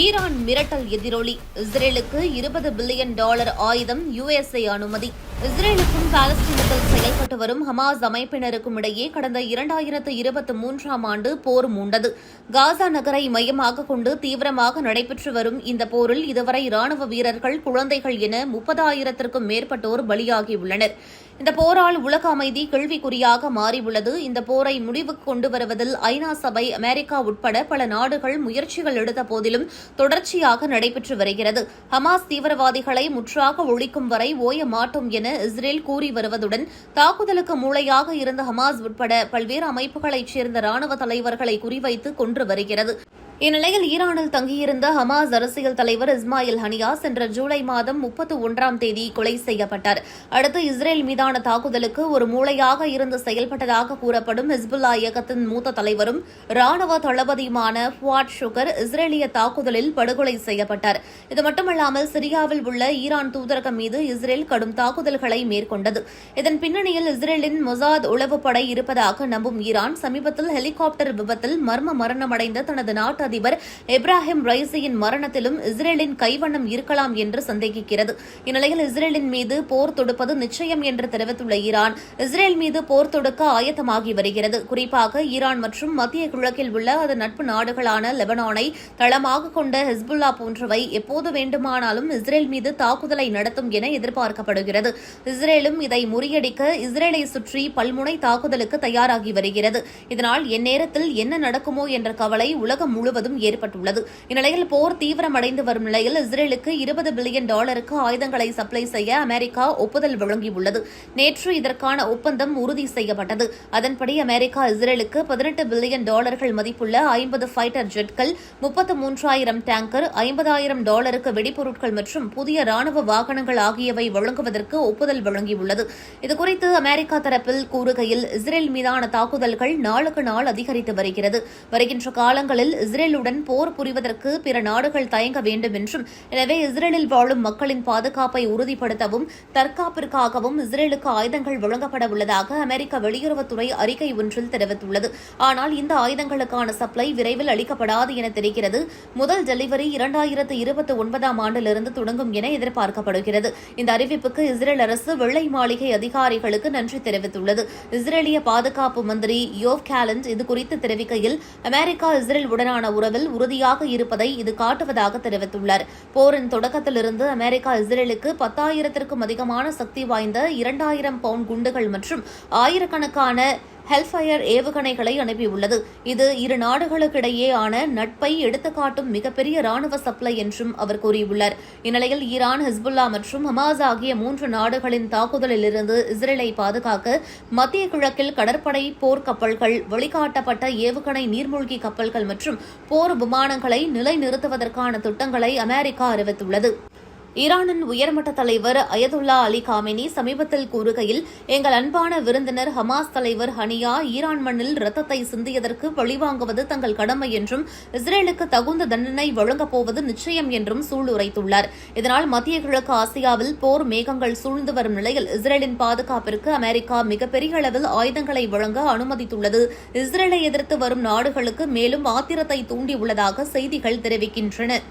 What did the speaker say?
Iran மிரட்டல் எதிரொலி. இஸ்ரேலுக்கு இருபது பில்லியன் டாலர் ஆயுதம் யுஎஸ்ஏ அனுமதி. இஸ்ரேலுக்கும் பாலஸ்தீனத்தில் செயல்பட்டு வரும் ஹமாஸ் அமைப்பினருக்கும் இடையே கடந்த இரண்டாயிரத்து இருபத்தி மூன்றாம் ஆண்டு போர் மூண்டது. காசா நகரை மையமாக கொண்டு தீவிரமாக நடைபெற்று வரும் இந்த போரில் இதுவரை ராணுவ வீரர்கள் குழந்தைகள் என முப்பதாயிரத்திற்கும் மேற்பட்டோர் பலியாகியுள்ளனர். இந்த போரால் உலக அமைதி கேள்விக்குறியாக மாறியுள்ளது. இந்த போரை முடிவுக்கு கொண்டு வருவதில் ஐநா சபை அமெரிக்கா உட்பட பல நாடுகள் முயற்சிகள் எடுத்த போதிலும் தொடர்ச்சியாக நடைபெற்று வருகிறது. ஹமாஸ் தீவிரவாதிகளை முற்றாக ஒழிக்கும் வரை ஓய மாட்டோம் என இஸ்ரேல் கூறி வருவதுடன் தாக்குதலுக்கு மூளையாக இருந்த ஹமாஸ் உட்பட பல்வேறு அமைப்புகளைச் சேர்ந்த ராணுவ தலைவர்களை குறிவைத்து கொன்று வருகிறது. இந்நிலையில் ஈரானில் தங்கியிருந்த ஹமாஸ் அரசியல் தலைவர் இஸ்மாயில் ஹனியா சென்ற ஜூலை மாதம் முப்பத்து ஒன்றாம் தேதி கொலை செய்யப்பட்டார். அடுத்து இஸ்ரேல் மீதான தாக்குதலுக்கு ஒரு மூளையாக இருந்து செயல்பட்டதாக கூறப்படும் ஹிஸ்புல்லா இயக்கத்தின் மூத்த தலைவரும் ராணுவ தளபதியுமான ஃபுவாட் ஷுகர் இஸ்ரேலிய தாக்குதலில் படுகொலை செய்யப்பட்டார். இது மட்டுமல்லாமல் சிரியாவில் உள்ள ஈரான் தூதரகம் மீது இஸ்ரேல் கடும் தாக்குதல்களை மேற்கொண்டது. இதன் பின்னணியில் இஸ்ரேலின் மொசாத் உளவுப்படை இருப்பதாக நம்பும் ஈரான் சமீபத்தில் ஹெலிகாப்டர் விபத்தில் மர்ம மரணமடைந்த தனது நாட்டு அதிபர் இப்ராஹிம் ரைசியின் மரணத்திலும் இஸ்ரேலின் கைவண்ணம் இருக்கலாம் என்று சந்தேகிக்கிறது. இந்நிலையில் இஸ்ரேலின் மீது போர் தொடுப்பது நிச்சயம் என்று தெரிவித்துள்ள ஈரான் இஸ்ரேல் மீது போர் தொடுக்க ஆயத்தமாகி வருகிறது. குறிப்பாக ஈரான் மற்றும் மத்திய கிழக்கில் உள்ள அதன் நட்பு நாடுகளான லெபனானை தளமாக கொண்ட ஹிஸ்புல்லா போன்றவை எப்போது வேண்டுமானாலும் இஸ்ரேல் மீது தாக்குதலை நடத்தும் என எதிர்பார்க்கப்படுகிறது. இஸ்ரேலும் இதை முறியடிக்க இஸ்ரேலை சுற்றி பல்முனை தாக்குதலுக்கு தயாராகி வருகிறது. இதனால் எந்நேரத்தில் என்ன நடக்குமோ என்ற கவலை உலகம் முழுவதும் ஏற்பட்டுள்ளது. இந்நிலையில் போர் தீவிரமடைந்து வரும் நிலையில் இஸ்ரேலுக்கு இருபது பில்லியன் டாலருக்கு ஆயுதங்களை சப்ளை செய்ய அமெரிக்கா ஒப்புதல் வழங்கியுள்ளது. நேற்று இதற்கான ஒப்பந்தம் உறுதி செய்யப்பட்டது. அதன்படி அமெரிக்கா இஸ்ரேலுக்கு பதினெட்டு பில்லியன் டாலர்கள் மதிப்புள்ள ஐம்பது ஃபைட்டர் ஜெட்கள் முப்பத்து மூன்றாயிரம் டேங்கர் ஐம்பதாயிரம் டாலருக்கு வெடிப்பொருட்கள் மற்றும் புதிய ராணுவ வாகனங்கள் ஆகியவை வழங்குவதற்கு ஒப்புதல் வழங்கியுள்ளது. இதுகுறித்து அமெரிக்கா தரப்பில் கூறுகையில் இஸ்ரேல் மீதான தாக்குதல்கள் நாளுக்கு நாள் அதிகரித்து வருகிறது. வருகின்ற காலங்களில் இஸ்ரேல் இஸ்ரேலுடன் போர் புரிவதற்கு பிற நாடுகள் தயங்க வேண்டும் என்றும் எனவே இஸ்ரேலில் வாழும் மக்களின் பாதுகாப்பை உறுதிப்படுத்தவும் தற்காப்பிற்காகவும் இஸ்ரேலுக்கு ஆயுதங்கள் வழங்கப்பட உள்ளதாக அமெரிக்க வெளியுறவுத்துறை அறிக்கை ஒன்றில் தெரிவித்துள்ளது. ஆனால் இந்த ஆயுதங்களுக்கான சப்ளை விரைவில் அளிக்கப்படாது என தெரிகிறது. முதல் டெலிவரி இரண்டாயிரத்து இருபத்தி ஒன்பதாம் ஆண்டிலிருந்து தொடங்கும் என எதிர்பார்க்கப்படுகிறது. இந்த அறிவிப்புக்கு இஸ்ரேல் அரசு வெள்ளை மாளிகை அதிகாரிகளுக்கு நன்றி தெரிவித்துள்ளது. இஸ்ரேலிய பாதுகாப்பு மந்திரி யோவ் கேலண்ட் இதுகுறித்து தெரிவிக்கையில் அமெரிக்கா இஸ்ரேல் உடனான உறவில் உறுதியாக இருப்பதை இது காட்டுவதாக தெரிவித்துள்ளார். போரின் தொடக்கத்திலிருந்து அமெரிக்கா இஸ்ரேலுக்கு பத்தாயிரத்திற்கும் அதிகமான சக்தி வாய்ந்த இரண்டாயிரம் பவுண்ட் குண்டுகள் மற்றும் ஆயிரக்கணக்கான ஹெல்ஃபயர் ஏவுகணைகளை அனுப்பியுள்ளது. இது இரு நாடுகளுக்கிடையேயான நட்பை எடுத்துக்காட்டும் மிகப்பெரிய ராணுவ சப்ளை என்றும் அவர் கூறியுள்ளார். இந்நிலையில் ஈரான் ஹிஸ்புல்லா மற்றும் ஹமாஸ் ஆகிய மூன்று நாடுகளின் தாக்குதலிலிருந்து இஸ்ரேலை பாதுகாக்க மத்திய கிழக்கில் கடற்படை போர் கப்பல்கள் வழிகாட்டப்பட்ட ஏவுகணை நீர்மூழ்கி கப்பல்கள் மற்றும் போர் விமானங்களை நிலைநிறுத்துவதற்கான திட்டங்களை அமெரிக்கா அறிவித்துள்ளது. ஈரானின் உயர்மட்ட தலைவர் அயதுல்லா அலி காமினி சமீபத்தில் கூறுகையில் எங்கள் அன்பான விருந்தினர் ஹமாஸ் தலைவர் ஹனியா ஈரான் மண்ணில் ரத்தத்தை சிந்தியதற்கு பழிவாங்குவது தங்கள் கடமை என்றும் இஸ்ரேலுக்கு தகுந்த தண்டனை வழங்கப் போவது நிச்சயம் என்றும் சூளுரைத்துள்ளார். இதனால் மத்திய கிழக்கு ஆசியாவில் போர் மேகங்கள் சூழ்ந்து வரும் நிலையில் இஸ்ரேலின் பாதுகாப்பிற்கு அமெரிக்கா மிகப்பெரிய அளவில் ஆயுதங்களை வழங்க அனுமதித்துள்ளது. இஸ்ரேலை எதிர்த்து வரும் நாடுகளுக்கு மேலும் ஆத்திரத்தை தூண்டியுள்ளதாக செய்திகள் தெரிவிக்கின்றன.